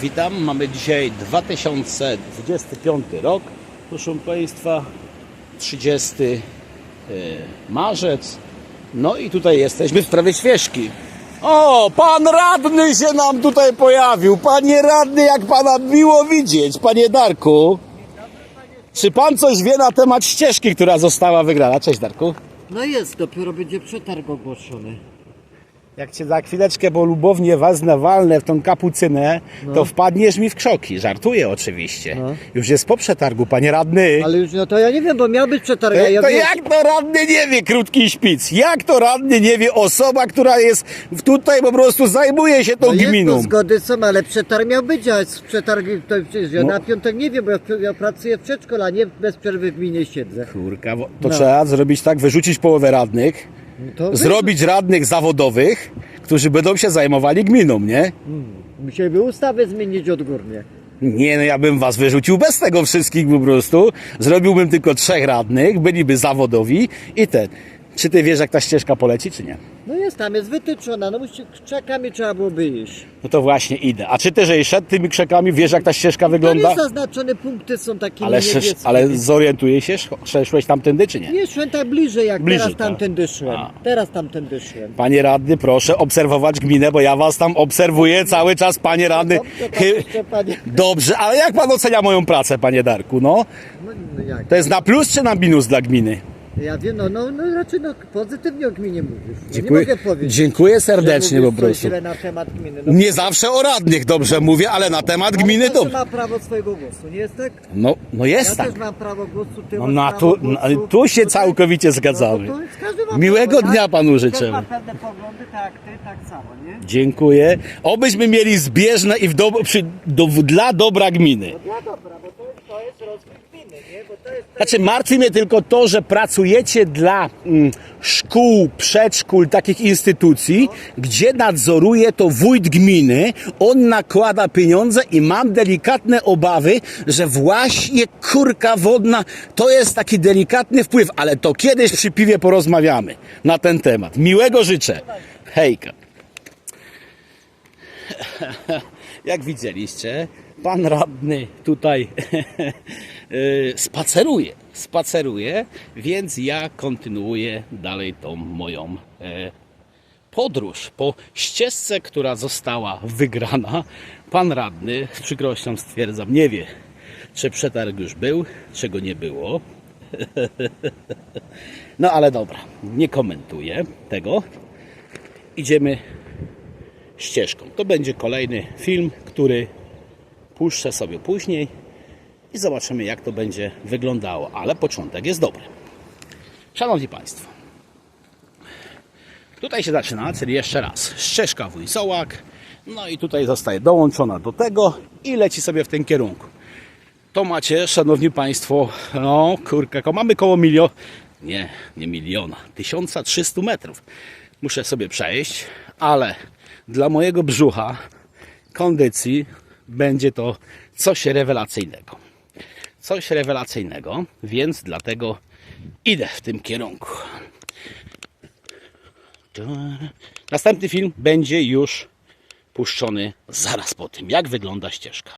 witam. Mamy dzisiaj 2025 rok, proszę Państwa, 30 e, marzec. No i tutaj jesteśmy w sprawie świeżki. O, pan radny się nam tutaj pojawił. Panie radny, jak pana miło widzieć. Panie Darku, czy pan coś wie na temat ścieżki, która została wygrana? Cześć Darku. No jest, dopiero będzie przetarg ogłoszony. Jak cię za chwileczkę, bo lubownie was nawalnę w tą kapucynę, to wpadniesz mi w krzoki. Żartuję oczywiście. No. Już jest po przetargu, panie radny. Ale już no to ja nie wiem, bo miał być przetarg. to ja to wiem, jak to radny nie wie, krótki szpic? Jak to radny nie wie osoba, która jest tutaj po prostu zajmuje się tą no jest, gminą? no zgody są, ale przetarg miał być, a z przetarg to przecież ja No. na piątek nie wiem, bo ja, ja pracuję w przedszkolu, a nie bez przerwy w gminie siedzę. Kurka, to No. trzeba zrobić tak, wyrzucić połowę radnych, No To wy- zrobić radnych zawodowych, którzy będą się zajmowali gminą, nie? Musieliby ustawę zmienić odgórnie. Nie, no ja bym was wyrzucił bez tego wszystkich po prostu. Zrobiłbym tylko trzech radnych, byliby zawodowi i ten. Czy ty wiesz, jak ta ścieżka poleci, czy nie? No jest, tam jest wytyczona, no musi, krzakami trzeba byłoby iść. No to właśnie idę. A czy ty, że szedł tymi krzakami, wiesz, jak ta ścieżka Tam wygląda? jest zaznaczone punkty, są takie Ale, niebieskie. ale zorientuję się, sz- szłeś tamtędy, czy nie? Nie, szłem tak bliżej, jak Bliżej, teraz tak. tamtędy szłem. A. Teraz tamtędy szłem. Panie radny, proszę obserwować gminę, bo ja was tam obserwuję cały czas, panie radny. Dobrze, Chy- dobrze, panie. Dobrze, ale jak pan ocenia moją pracę, panie Darku, no? No, no jak? To jest na plus czy na minus dla gminy? Ja wiem, no, no, no raczej no, pozytywnie o gminie mówisz. Ja Dziękuję, nie mogę powiedzieć. dziękuję że serdecznie po coś prostu. źle na temat gminy. No, Nie zawsze o radnych dobrze mówię, ale na temat ale gminy każdy dobrze. ma prawo swojego głosu, nie jest tak? No, no Ja jest tak. też mam prawo głosu, ty No masz na prawo tu, głosu. no, ale tu się No to- całkowicie no to zgadzamy. to jest- każdy ma Miłego prawo, dnia tak? panu Też życzymy. ma pewne poglądy, tak jak ty, tak samo, nie? Dziękuję. Obyśmy mieli zbieżne i w do, przy, do, dla dobra gminy. No dobra, bo to jest, to jest rozwój gminy, nie? Bo to jest... Znaczy, martwi mnie tylko to, że pracujecie dla mm, szkół, przedszkól, takich instytucji, gdzie nadzoruje to wójt gminy, on nakłada pieniądze i mam delikatne obawy, że właśnie kurka wodna to jest taki delikatny wpływ, ale to kiedyś przy piwie porozmawiamy na ten temat. Miłego życzę. Hejka. Jak widzieliście, pan radny tutaj y, spaceruje, spaceruje, więc ja kontynuuję dalej tą moją e, podróż po ścieżce, która została wygrana. Pan radny, z przykrością stwierdzam, nie wie, czy przetarg już był, czego nie było. No ale dobra, nie komentuję tego. Idziemy ścieżką. To będzie kolejny film, który puszczę sobie później i zobaczymy, jak to będzie wyglądało. Ale początek jest dobry. Szanowni Państwo, tutaj się zaczyna, czyli jeszcze raz ścieżka Wójsołak. No i tutaj zostaje dołączona do tego i leci sobie w tym kierunku. To macie, szanowni państwo, no kurka, mamy koło miliona, nie, nie miliona, 1300 metrów. Muszę sobie przejść, ale dla mojego brzucha, kondycji, będzie to coś rewelacyjnego. Coś rewelacyjnego, więc dlatego idę w tym kierunku. Następny film będzie już puszczony zaraz po tym, jak wygląda ścieżka.